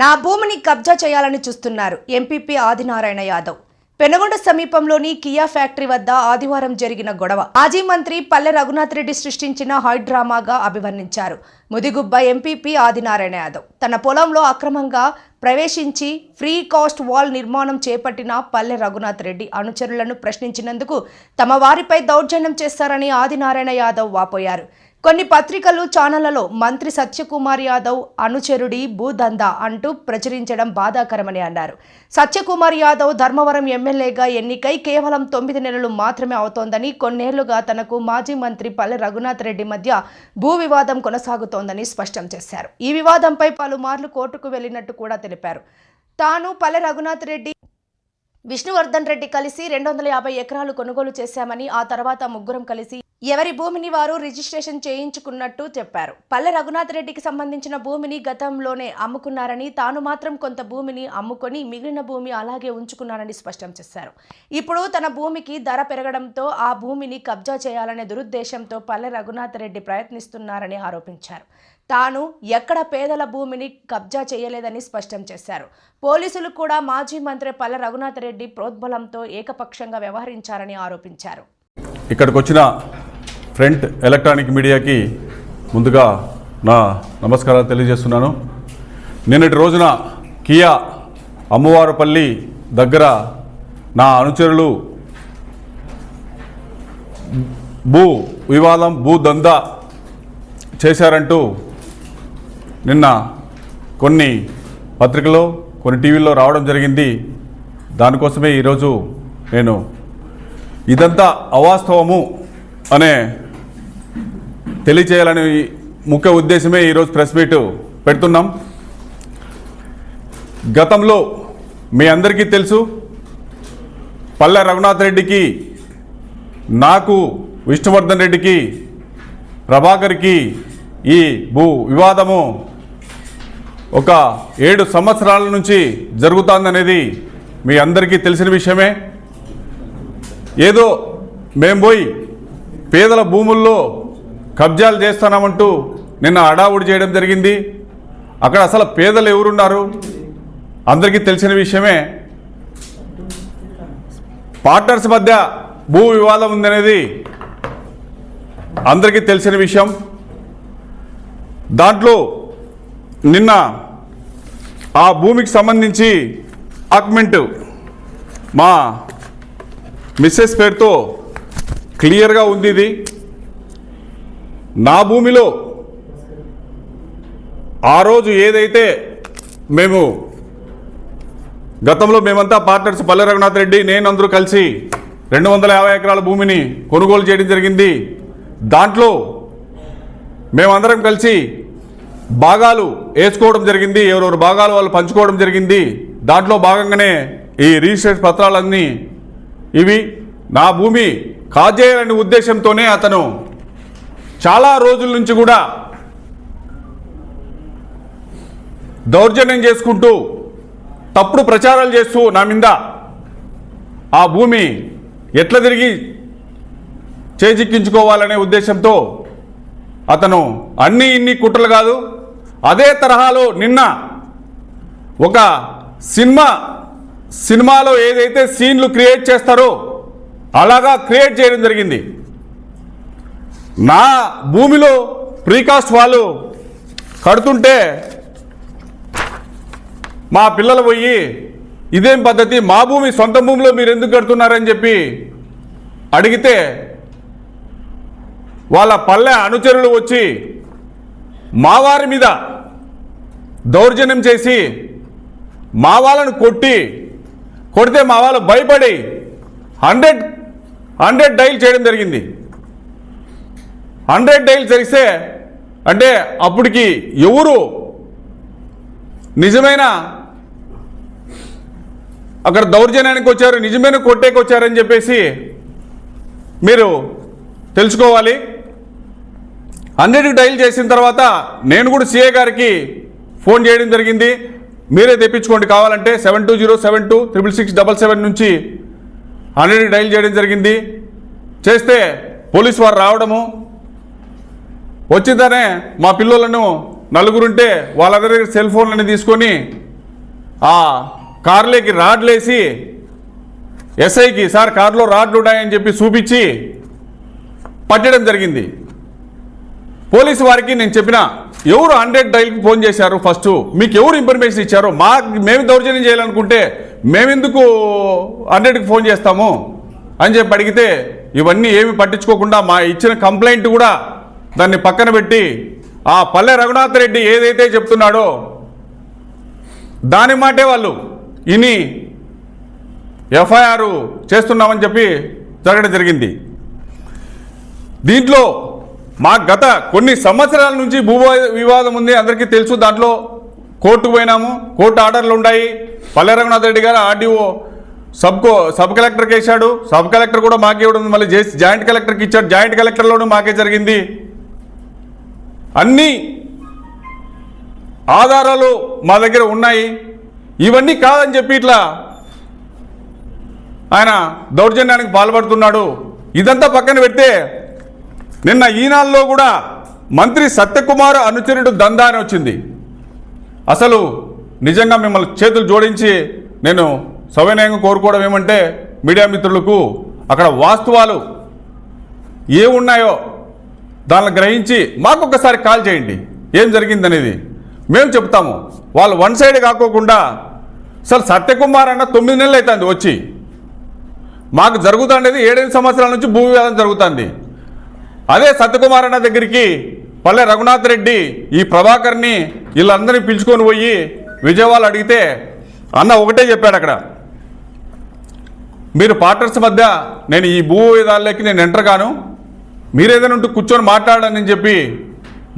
నా భూమిని కబ్జా చేయాలని చూస్తున్నారు ఎంపీపీ ఆదినారాయణ యాదవ్. పెనుగొండ సమీపంలోని కియా ఫ్యాక్టరీ వద్ద ఆదివారం జరిగిన గొడవ. మాజీ మంత్రి పల్లె రఘునాథ్ రెడ్డి సృష్టించిన హాయ్ డ్రామాగా అభివర్ణించారు. ముదిగుబ్బ ఎంపీపీ ఆదినారాయణ యాదవ్ తన పొలంలో అక్రమంగా ప్రవేశించి ఫ్రీ కాస్ట్ వాల్ నిర్మాణం చేపట్టిన పల్లె రఘునాథ్ రెడ్డి అనుచరులను ప్రశ్నించినందుకు తమ వారిపై దౌర్జన్యం చేస్తారని ఆదినారాయణ యాదవ్ వాపోయారు. కొన్ని పత్రికలు ఛానళ్ళలో మంత్రి సత్యకుమార్ యాదవ్ అనుచరుడి భూదందా అంటూ ప్రచురించడం బాధాకరమని అన్నారు. సత్యకుమార్ యాదవ్ ధర్మవరం ఎమ్మెల్యేగా ఎన్నికై కేవలం తొమ్మిది నెలలు మాత్రమే అవుతోందని కొన్నేళ్ళుగా తనకు మాజీ మంత్రి పల్లె రఘునాథ్ రెడ్డి మధ్య భూ వివాదం కొనసాగుతోందని స్పష్టం చేశారు. ఈ వివాదంపై పలుమార్లు కోర్టుకు వెళ్ళినట్టు కూడా తెలిపారు. తాను పల్లె రఘునాథ్ రెడ్డి విష్ణువర్ధన్ రెడ్డి కలిసి రెండు వందల యాభై ఎకరాలు కొనుగోలు చేశామని ఆ తర్వాత ముగ్గురం కలిసి ఎవరి భూమిని వారు రిజిస్ట్రేషన్ చేయించుకున్నట్టు చెప్పారు. పల్లె రఘునాథ్ రెడ్డికి సంబంధించిన భూమిని గతంలోనే అమ్ముకున్నారని తాను మాత్రం కొంత భూమిని అమ్ముకొని మిగిలిన భూమి అలాగే ఉంచుకున్నారని స్పష్టం చేశారు. ఇప్పుడు తన భూమికి ధర పెరగడంతో ఆ భూమిని కబ్జా చేయాలనే దురుద్దేశంతో పల్లె రఘునాథ్ రెడ్డి ప్రయత్నిస్తున్నారని ఆరోపించారు. తాను ఎక్కడ పేదల భూమిని కబ్జా చేయలేదని స్పష్టం చేశారు. పోలీసులు కూడా మాజీ మంత్రి పల్లె రఘునాథ్ రెడ్డి ప్రోద్బలంతో ఏకపక్షంగా వ్యవహరించారని ఆరోపించారు. ఇక్కడికి వచ్చిన ఫ్రంట్ ఎలక్ట్రానిక్ మీడియాకి ముందుగా నా నమస్కారాలు తెలియజేస్తున్నాను. నిన్నటి రోజున కియా అమ్మవారపల్లి దగ్గర నా అనుచరులు భూ వివాదం భూ దందా చేశారంటూ నిన్న కొన్ని పత్రికలో కొన్ని టీవీల్లో రావడం జరిగింది. దానికోసమే ఈరోజు నేను ఇదంతా అవాస్తవము. అనే తెలియచేయాలని ముఖ్య ఉద్దేశమే ఈరోజు ప్రెస్ మీట్ పెడుతున్నాం. గతంలో మీ అందరికీ తెలుసు పల్లె రఘునాథ్ రెడ్డికి నాకు విష్ణువర్ధన్ రెడ్డికి ప్రభాకర్కి ఈ భూ వివాదము ఒక ఏడు సంవత్సరాల నుంచి జరుగుతుందనేది మీ అందరికీ తెలిసిన విషయమే. ఏదో మేము పోయి పేదల భూముల్లో కబ్జాలు చేస్తానమంటూ నిన్న అడావుడి చేయడం జరిగింది. అక్కడ అసలు పేదలు ఎవరున్నారు? అందరికీ తెలిసిన విషయమే పార్ట్నర్స్ మధ్య భూ వివాదం ఉందనేది అందరికీ తెలిసిన విషయం. దాంట్లో నిన్న ఆ భూమికి సంబంధించి డాక్యుమెంట్ మా మిస్సెస్ పేరుతో క్లియర్గా ఉంది ఇది. నా భూమిలో ఆ రోజు ఏదైతే మేము గతంలో మేమంతా పార్ట్నర్స్ పల్లె రఘునాథ్ రెడ్డి నేను అందరూ కలిసి రెండు వందల యాభై ఎకరాల భూమిని కొనుగోలు చేయడం జరిగింది. దాంట్లో మేమందరం కలిసి భాగాలు వేసుకోవడం జరిగింది. ఎవరెవరు భాగాలు వాళ్ళు పంచుకోవడం జరిగింది. దాంట్లో భాగంగానే ఈ రిజిస్ట్రేషన్ పత్రాలన్నీ ఇవి నా భూమి కాజేయాలనే ఉద్దేశంతోనే అతను చాలా రోజుల నుంచి కూడా దౌర్జన్యం చేసుకుంటూ తప్పుడు ప్రచారాలు చేస్తూ నా మీద ఆ భూమి ఎట్లా తిరిగి చేజిక్కించుకోవాలనే ఉద్దేశంతో అతను అన్ని ఇన్ని కుట్రలు కాదు అదే తరహాలో నిన్న ఒక సినిమా సినిమాలో ఏదైతే సీన్లు క్రియేట్ చేస్తారో అలాగా క్రియేట్ చేయడం జరిగింది. నా భూమిలో ప్రీకాస్ట్ వాళ్ళు కడుతుంటే మా పిల్లలు పోయి ఇదేం పద్ధతి? మా భూమి సొంత భూమిలో మీరు ఎందుకు కడుతున్నారని చెప్పి అడిగితే వాళ్ళ పల్లె అనుచరులు వచ్చి మా వారి మీద దౌర్జన్యం చేసి మా వాళ్ళను కొట్టి కొడితే మా వాళ్ళు భయపడి హండ్రెడ్ హండ్రెడ్ డైల్ చేయడం జరిగింది. హండ్రెడ్ డైల్ చేస్తే అంటే అప్పటికి ఎవరు నిజమైన అక్కడ దౌర్జన్యానికి వచ్చారు నిజమైన కొట్టేకి వచ్చారని చెప్పేసి మీరు తెలుసుకోవాలి. హండ్రెడ్ డైల్ చేసిన తర్వాత నేను కూడా సిఏ గారికి ఫోన్ చేయడం జరిగింది. మీరే తెప్పించుకోండి కావాలంటే seven two zero seven two triple six double seven నుంచి హండ్రెడ్కి డైల్ చేయడం జరిగింది. చేస్తే పోలీస్ వారు రావడము. వచ్చిందనే మా పిల్లలను నలుగురుంటే వాళ్ళ దగ్గర సెల్ ఫోన్లని తీసుకొని ఆ కార్లోకి రాడ్లేసి ఎస్ఐకి సార్ కారులో రాడ్లు ఉన్నాయని చెప్పి చూపించి పట్టడం జరిగింది. పోలీసు వారికి నేను చెప్పిన ఎవరు హండ్రెడ్ డైల్కి ఫోన్ చేశారు ఫస్ట్? మీకు ఎవరు ఇన్ఫర్మేషన్ ఇచ్చారు? మా మేము దౌర్జన్యం చేయాలనుకుంటే మేమెందుకు హండ్రెడ్కి ఫోన్ చేస్తాము అని చెప్పి అడిగితే ఇవన్నీ ఏమి పట్టించుకోకుండా మా ఇచ్చిన కంప్లైంట్ కూడా దాన్ని పక్కన పెట్టి ఆ పల్లె రఘునాథ్ రెడ్డి ఏదైతే చెప్తున్నాడో దాని మాటే వాళ్ళు. ఇని ఎఫ్ఐఆర్ చేస్తున్నామని చెప్పి జరగడం జరిగింది. దీంట్లో మా గత కొన్ని సంవత్సరాల నుంచి భూ వివాదం ఉంది. అందరికీ తెలుసు. దాంట్లో కోర్టుకు పోయినాము కోర్టు ఆర్డర్లు ఉన్నాయి పల్లె రఘునాథ్ రెడ్డి గారు ఆర్డీఓ సబ్కో సబ్ కలెక్టర్కి వేశాడు సబ్ కలెక్టర్ కూడా మాకే ఇవ్వడం మళ్ళీ చేసి జాయింట్ కలెక్టర్కి ఇచ్చాడు. జాయింట్ కలెక్టర్లోనూ మాకే జరిగింది. అన్నీ ఆధారాలు మా దగ్గర ఉన్నాయి. ఇవన్నీ కాదని చెప్పి ఇట్లా ఆయన దౌర్జన్యానికి పాల్పడుతున్నాడు. ఇదంతా పక్కన పెడితే నిన్న ఈనాల్లో కూడా మంత్రి సత్యకుమార్ అనుచరుడు దందా అని వచ్చింది. అసలు నిజంగా మిమ్మల్ని చేతులు జోడించి నేను సవినయంగా కోరుకోవడం ఏమంటే మీడియా మిత్రులకు అక్కడ వాస్తవాలు ఏ ఉన్నాయో దాన్ని గ్రహించి మాకు ఒక్కసారి కాల్ చేయండి. ఏం జరిగిందనేది మేము చెప్తాము. వాళ్ళు వన్ సైడ్ కాకోకుండా సార్ సత్యకుమార్ అన్న తొమ్మిది నెలలు అవుతుంది వచ్చి. మాకు జరుగుతుండేది ఏడెనిమిది సంవత్సరాల నుంచి భూ వివాదం జరుగుతుంది. అదే సత్యకుమార్ అన్న దగ్గరికి పల్లె రఘునాథ్ రెడ్డి ఈ ప్రభాకర్ని వీళ్ళందరినీ పిలుచుకొని పోయి విజయవాడ అడిగితే అన్న ఒకటే చెప్పాడు అక్కడ. మీరు పార్ట్నర్స్ మధ్య నేను ఈ భూ విధాలలోకి నేను ఎంటర్ కాను. మీరేదైనా ఉంటూ కూర్చొని మాట్లాడని చెప్పి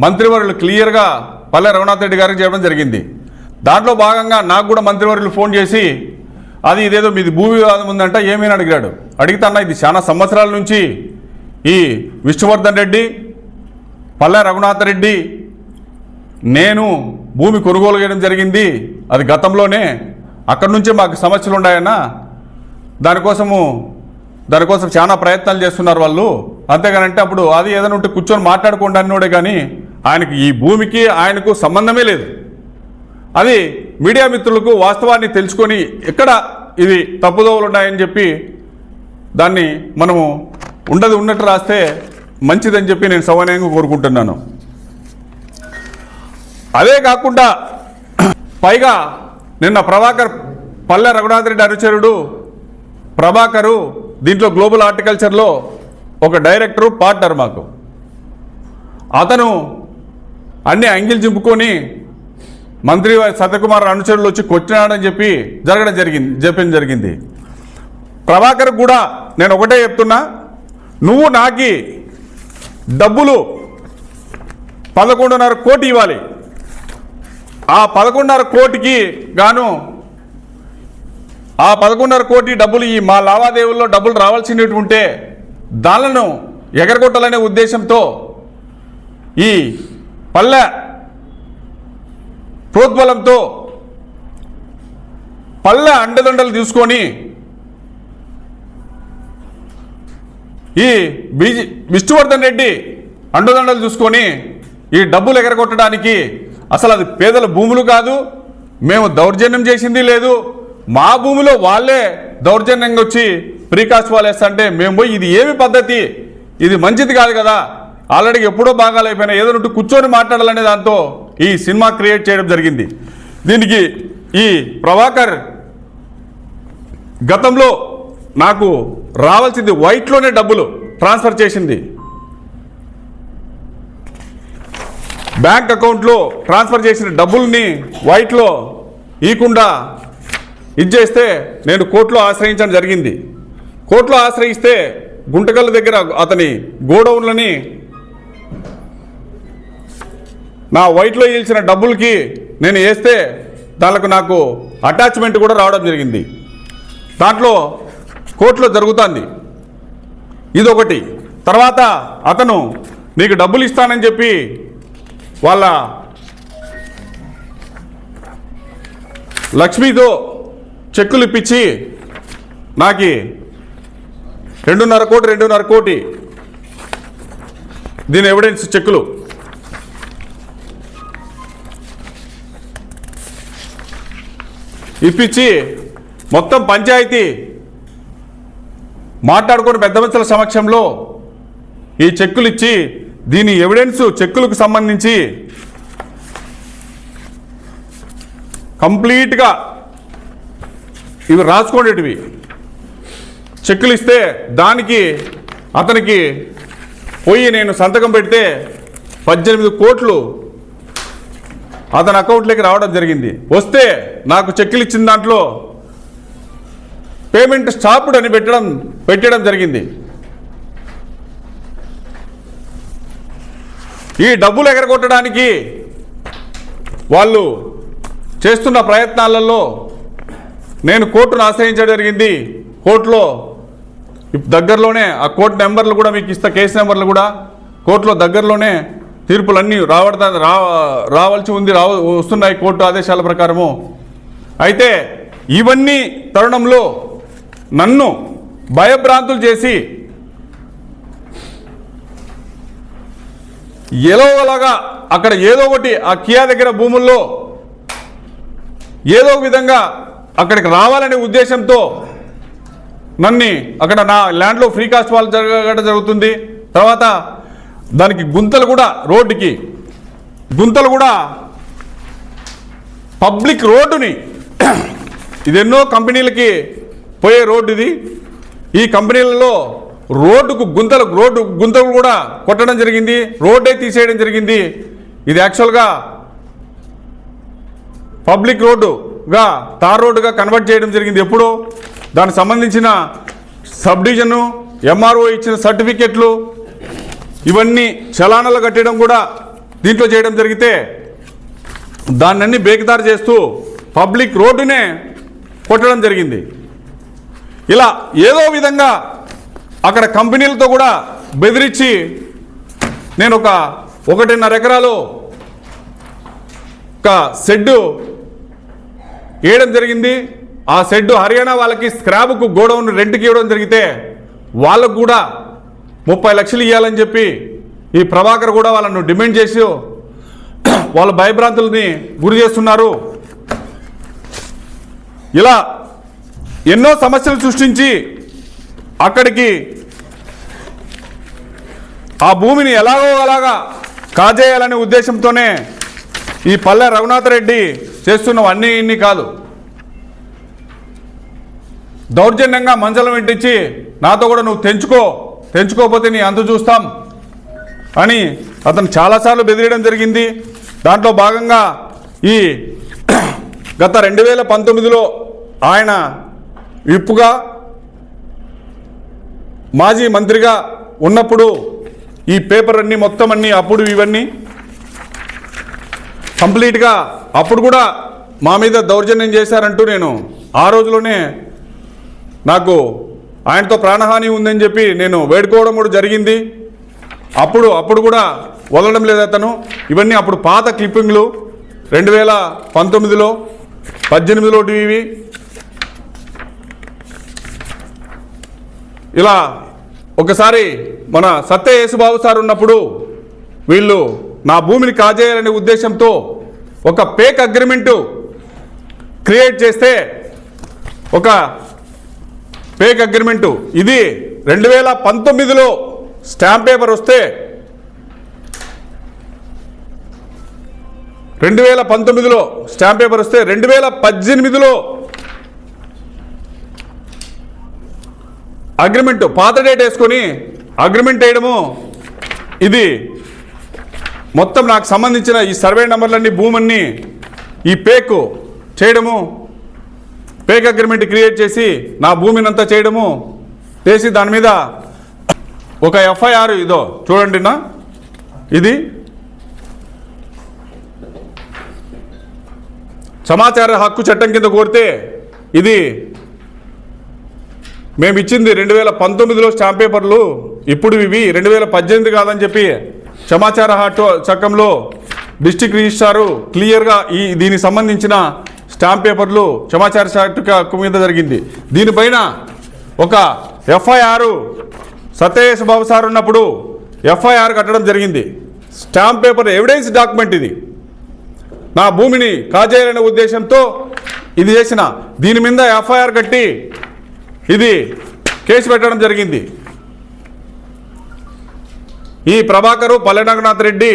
మంత్రివర్యులు క్లియర్గా పల్లె రఘునాథ్ రెడ్డి గారికి చెప్పడం జరిగింది. దాంట్లో భాగంగా నాకు కూడా మంత్రివర్యులు ఫోన్ చేసి అది ఇదేదో మీది భూ వివాదం ఉందంట ఏమీ అడిగాడు. అడిగితే అన్న ఇది చాలా సంవత్సరాల నుంచి ఈ విష్ణువర్ధన్ రెడ్డి పల్లె రఘునాథరెడ్డి నేను భూమి కొనుగోలు చేయడం జరిగింది. అది గతంలోనే అక్కడి నుంచే మాకు సమస్యలు ఉన్నాయన్నా దానికోసము దానికోసం చాలా ప్రయత్నాలు చేస్తున్నారు వాళ్ళు. అంతేగానంటే అప్పుడు అది ఏదైనా ఉంటే కూర్చొని మాట్లాడుకోండి అన్నోడే కానీ ఆయనకి ఈ భూమికి ఆయనకు సంబంధమే లేదు. అది మీడియా మిత్రులకు వాస్తవాన్ని తెలుసుకొని ఎక్కడ ఇది తప్పుదోవలు ఉన్నాయని చెప్పి దాన్ని మనము ఉండదు ఉన్నట్టు రాస్తే మంచిదని చెప్పి నేను సవనయంగా కోరుకుంటున్నాను. అదే కాకుండా పైగా నిన్న ప్రభాకర్ పల్లె రఘునాథరెడ్డి అనుచరుడు ప్రభాకరు దీంట్లో గ్లోబల్ హార్టికల్చర్లో ఒక డైరెక్టరు పార్ట్నర్ మాకు. అతను అన్ని అంగిల్ చింపుకొని మంత్రి సత్యకుమార్ అనుచరులు వచ్చి కొట్టినాడని చెప్పి జరగడం జరిగింది చెప్పడం జరిగింది. ప్రభాకర్ కూడా నేను ఒకటే చెప్తున్నా నువ్వు నాకి డబ్బులు పదకొండున్నర కోటి ఇవ్వాలి. ఆ పదకొండున్నర కోటికి గాను ఆ పదకొండున్నర కోటి డబ్బులు ఈ మా లావాదేవీల్లో డబ్బులు రావాల్సినవి ఉంటే దానిలను ఎగరగొట్టాలనే ఉద్దేశంతో ఈ పల్లె ప్రోద్బలంతో పల్లె అండదండలు తీసుకొని ఈ బీజీ విష్ణువర్ధన్ రెడ్డి అండదండలు చూసుకొని ఈ డబ్బులు ఎగరగొట్టడానికి అసలు అది పేదల భూములు కాదు మేము దౌర్జన్యం చేసింది లేదు. మా భూమిలో వాళ్ళే దౌర్జన్యంగా వచ్చి ప్రీకాస్ట్ వాళ్ళేస్తంటే మేము పోయి ఇది ఏమి పద్ధతి? ఇది మంచిది కాదు కదా. ఆల్రెడీ ఎప్పుడో బాగాలైపోయినా ఏదో ఉంటూ కూర్చొని మాట్లాడాలనే దాంతో ఈ సినిమా క్రియేట్ చేయడం జరిగింది. దీనికి ఈ ప్రభాకర్ గతంలో నాకు రావాల్సింది వైట్లోనే డబ్బులు ట్రాన్స్ఫర్ చేసింది. బ్యాంక్ అకౌంట్లో ట్రాన్స్ఫర్ చేసిన డబ్బుల్ని వైట్లో ఈకుండా ఇచ్చేస్తే నేను కోర్టులో ఆశ్రయించడం జరిగింది. కోర్టులో ఆశ్రయిస్తే గుంటకల్ దగ్గర అతని గోడౌన్లని నా వైట్లో ఇల్చిన డబ్బులకి నేను వేస్తే దానికి నాకు అటాచ్మెంట్ కూడా రావడం జరిగింది. దాంట్లో కోర్టులో జరుగుతుంది. ఇదొకటి. తర్వాత అతను నీకు డబ్బులు ఇస్తానని చెప్పి వాళ్ళ లక్ష్మితో చెక్కులు ఇప్పించి నాకు రెండున్నర కోటి రెండున్నర కోటి దీని ఎవిడెన్స్ చెక్కులు. ఇప్పించి మొత్తం పంచాయతీ మాట్లాడుకుని పెద్ద మనుషుల సమక్షంలో ఈ చెక్కులు ఇచ్చి దీని ఎవిడెన్స్ చెక్కులకు సంబంధించి కంప్లీట్గా ఇవి రాసుకోండేటివి. చెక్కులు ఇస్తే దానికి అతనికి పోయి నేను సంతకం పెడితే పద్దెనిమిది కోట్లు అతని అకౌంట్లోకి రావడం జరిగింది. వస్తే నాకు చెక్కులు ఇచ్చిన దాంట్లో పేమెంట్ స్టాప్డ్ అని పెట్టడం పెట్టడం జరిగింది. ఈ డబ్బులు ఎగరగొట్టడానికి వాళ్ళు చేస్తున్న ప్రయత్నాలలో నేను కోర్టును ఆశ్రయించడం జరిగింది. కోర్టులో దగ్గరలోనే ఆ కోర్టు నెంబర్లు కూడా మీకు ఇస్తా కేసు నెంబర్లు కూడా కోర్టులో దగ్గరలోనే తీర్పులన్నీ రావడతా రా రావాల్సి ఉంది రావ వస్తున్నాయి కోర్టు ఆదేశాల ప్రకారము. అయితే ఇవన్నీ తరుణంలో నన్ను భయభ్రాంతులు చేసి ఎలాగోలాగా అక్కడ ఏదో ఒకటి ఆ కియా దగ్గర భూముల్లో ఏదో ఒక విధంగా అక్కడికి రావాలనే ఉద్దేశంతో నన్ను అక్కడ నా ల్యాండ్లో ఫ్రీ కాస్ట్ వాళ్ళు జరగడం జరుగుతుంది. తర్వాత దానికి గుంతలు కూడా రోడ్డుకి గుంతలు కూడా పబ్లిక్ రోడ్డుని ఇది ఎన్నో కంపెనీలకి పోయే రోడ్డు ఇది. ఈ కంపెనీలలో రోడ్డుకు గుంతలు రోడ్డు గుంతలు కూడా కొట్టడం జరిగింది. రోడ్డే తీసేయడం జరిగింది. ఇది యాక్చువల్గా పబ్లిక్ రోడ్డుగా తార్ రోడ్డుగా కన్వర్ట్ చేయడం జరిగింది ఎప్పుడో. దానికి సంబంధించిన సబ్ డివిజను ఎంఆర్ఓ ఇచ్చిన సర్టిఫికెట్లు ఇవన్నీ చలానాలు కట్టడం కూడా దీంట్లో చేయడం జరిగితే దాన్నన్ని బేకిదారు చేస్తూ పబ్లిక్ రోడ్డునే కొట్టడం జరిగింది. ఇలా ఏదో విధంగా అక్కడ కంపెనీలతో కూడా బెదిరించి నేను ఒక ఒకటిన్నర ఎకరాలు ఒక షెడ్డు వేయడం జరిగింది. ఆ షెడ్డు హర్యానా వాళ్ళకి స్క్రాబ్కు గోడౌన్ రెంట్కి ఇవ్వడం జరిగితే వాళ్ళకు కూడా ముప్పై లక్షలు ఇవ్వాలని చెప్పి ఈ ప్రభాకర్ కూడా వాళ్ళను డిమాండ్ చేసి వాళ్ళ భయభ్రాంతుల్ని గురి చేస్తున్నారు. ఇలా ఎన్నో సమస్యలు సృష్టించి అక్కడికి ఆ భూమిని ఎలాగో అలాగా కాజేయాలనే ఉద్దేశంతోనే ఈ పల్లె రఘునాథ రెడ్డి చేస్తున్నవన్నీ ఇన్ని కాదు. దౌర్జన్యంగా మంజలం వెంటించి నాతో కూడా నువ్వు తెంచుకో తెంచుకోకపోతే నీ అంత చూస్తాం అని అతను చాలాసార్లు బెదిరియడం జరిగింది. దాంట్లో భాగంగా ఈ గత రెండు వేల పంతొమ్మిదిలో ఆయన విప్పుగా మాజీ మంత్రిగా ఉన్నప్పుడు ఈ పేపర్ అన్నీ మొత్తం అన్నీ అప్పుడు ఇవన్నీ కంప్లీట్గా అప్పుడు కూడా మా మీద దౌర్జన్యం చేశారంటూ నేను ఆ రోజులోనే నాకు ఆయనతో ప్రాణహాని ఉందని చెప్పి నేను వేడుకోవడం కూడా జరిగింది. అప్పుడు అప్పుడు కూడా వదలడం లేదు అతను. ఇవన్నీ అప్పుడు పాత క్లిప్పింగ్లు రెండు వేల పంతొమ్మిదిలో పద్దెనిమిదిలో ఇవి. ఇలా ఒకసారి మన సత్య యేసుబాబు సార్ ఉన్నప్పుడు వీళ్ళు నా భూమిని కాజేయాలనే ఉద్దేశంతో ఒక పేక్ అగ్రిమెంటు క్రియేట్ చేస్తే ఒక పేక్ అగ్రిమెంటు. ఇది రెండు వేల పంతొమ్మిదిలో స్టాంప్ పేపర్ వస్తే రెండు వేల పంతొమ్మిదిలో స్టాంప్ పేపర్ వస్తే రెండు వేల పద్దెనిమిదిలో అగ్రిమెంట్ పాత డేట్ వేసుకొని అగ్రిమెంట్ వేయడము. ఇది మొత్తం నాకు సంబంధించిన ఈ సర్వే నెంబర్లన్నీ భూమన్ని ఈ పేకు చేయడము. పేక్ అగ్రిమెంట్ క్రియేట్ చేసి నా భూమిని అంతా చేయడము. చేసి దాని మీద ఒక ఎఫ్ఐఆర్ ఇదో చూడండి నా. ఇది సమాచార హక్కు చట్టం కింద కోరితే ఇది మేము ఇచ్చింది రెండు వేల పంతొమ్మిదిలో స్టాంప్ పేపర్లు ఇప్పుడు ఇవి రెండు వేల పద్దెనిమిది కాదని చెప్పి సమాచార హక్కు చక్కంలో డిస్టిక్ రిజిస్ట్రారు క్లియర్గా ఈ దీనికి సంబంధించిన స్టాంప్ పేపర్లు సమాచార శాఖ హక్కు మీద జరిగింది. దీనిపైన ఒక ఎఫ్ఐఆర్ సత్యేశ్ బాబు సార్ ఉన్నప్పుడు ఎఫ్ఐఆర్ కట్టడం జరిగింది. స్టాంప్ పేపర్ ఎవిడెన్స్ డాక్యుమెంట్ ఇది. నా భూమిని కాజేయాలనే ఉద్దేశంతో ఇది చేసిన. దీని మీద ఎఫ్ఐఆర్ కట్టి ఇది కేసు పెట్టడం జరిగింది. ఈ ప్రభాకరు పల్లెనాగనాథ్ రెడ్డి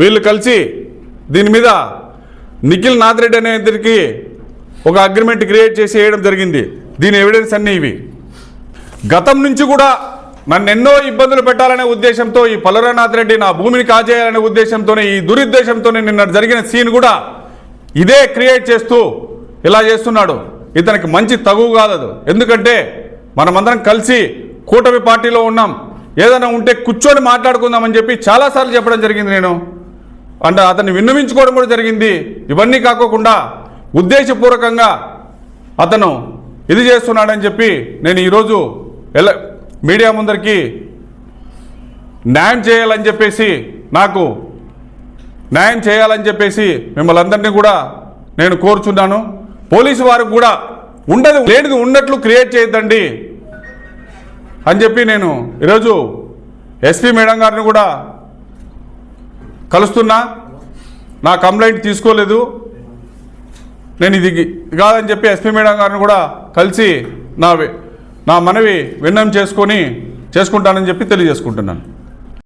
వీళ్ళు కలిసి దీని మీద నిఖిల్ నాథ్ రెడ్డి అనే ఇద్దరికి ఒక అగ్రిమెంట్ క్రియేట్ చేసి వేయడం జరిగింది. దీని ఎవిడెన్స్ అన్నీ ఇవి. గతం నుంచి కూడా నన్ను ఎన్నో ఇబ్బందులు పెట్టాలనే ఉద్దేశంతో ఈ పల్లెనాథ్ రెడ్డి నా భూమిని కాజేయాలనే ఉద్దేశంతోనే ఈ దురుద్దేశంతోనే నిన్న జరిగిన సీన్ కూడా ఇదే క్రియేట్ చేస్తూ ఇలా చేస్తున్నాడు. ఇతనికి మంచి తగువు కాదు ఎందుకంటే మనమందరం కలిసి కూటమి పార్టీలో ఉన్నాం. ఏదైనా ఉంటే కూర్చొని మాట్లాడుకుందామని చెప్పి చాలాసార్లు చెప్పడం జరిగింది నేను. అంటే అతన్ని విన్నవించుకోవడం కూడా జరిగింది. ఇవన్నీ కాకోకుండా ఉద్దేశపూర్వకంగా అతను ఇది చేస్తున్నాడని చెప్పి నేను ఈరోజు ఎలా మీడియా ముందరికి న్యాయం చేయాలని చెప్పేసి నాకు న్యాయం చేయాలని చెప్పేసి మిమ్మల్ని అందరినీ కూడా నేను కోరుచున్నాను. పోలీసు వారికి కూడా ఉండదు లేనిది ఉన్నట్లు క్రియేట్ చేయొద్దండి అని చెప్పి నేను ఈరోజు ఎస్పీ మేడం గారిని కూడా కలుస్తున్నా. నా కంప్లైంట్ తీసుకోలేదు. నేను ఇది కాదని చెప్పి ఎస్పీ మేడం గారిని కూడా కలిసి నా నా మనవి విన్నం చేసుకొని చేసుకుంటానని చెప్పి తెలియజేసుకుంటున్నాను.